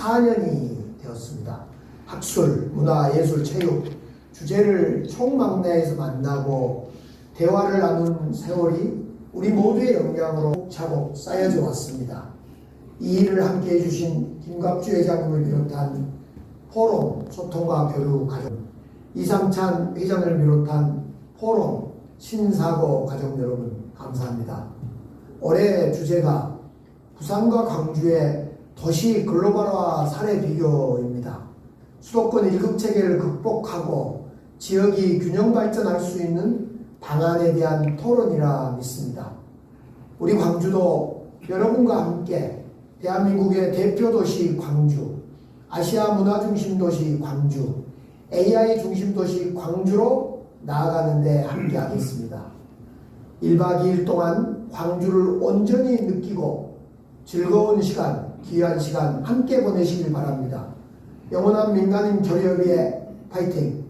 14년이 되었습니다. 학술, 문화, 예술, 체육 주제를 총망라해서 만나고 대화를 나눈 세월이 우리 모두의 영향으로 차곡 쌓여져 왔습니다. 이 일을 함께 해주신 김갑주 회장님을 비롯한 포럼, 소통과 교류 가족, 이상찬 회장을 비롯한 포럼, 신사고 가족 여러분 감사합니다. 올해 주제가 부산과 광주의 도시 글로벌화 사례 비교입니다. 수도권 일극 체계를 극복하고 지역이 균형 발전할 수 있는 방안에 대한 토론이라 믿습니다. 우리 광주도 여러분과 함께 대한민국의 대표 도시 광주, 아시아 문화 중심 도시 광주, AI 중심 도시 광주로 나아가는데 함께 하겠습니다. 1박 2일 동안 광주를 온전히 느끼고 즐거운 시간, 귀한 시간 함께 보내시길 바랍니다. 영원한 민간인 교류협의회 파이팅!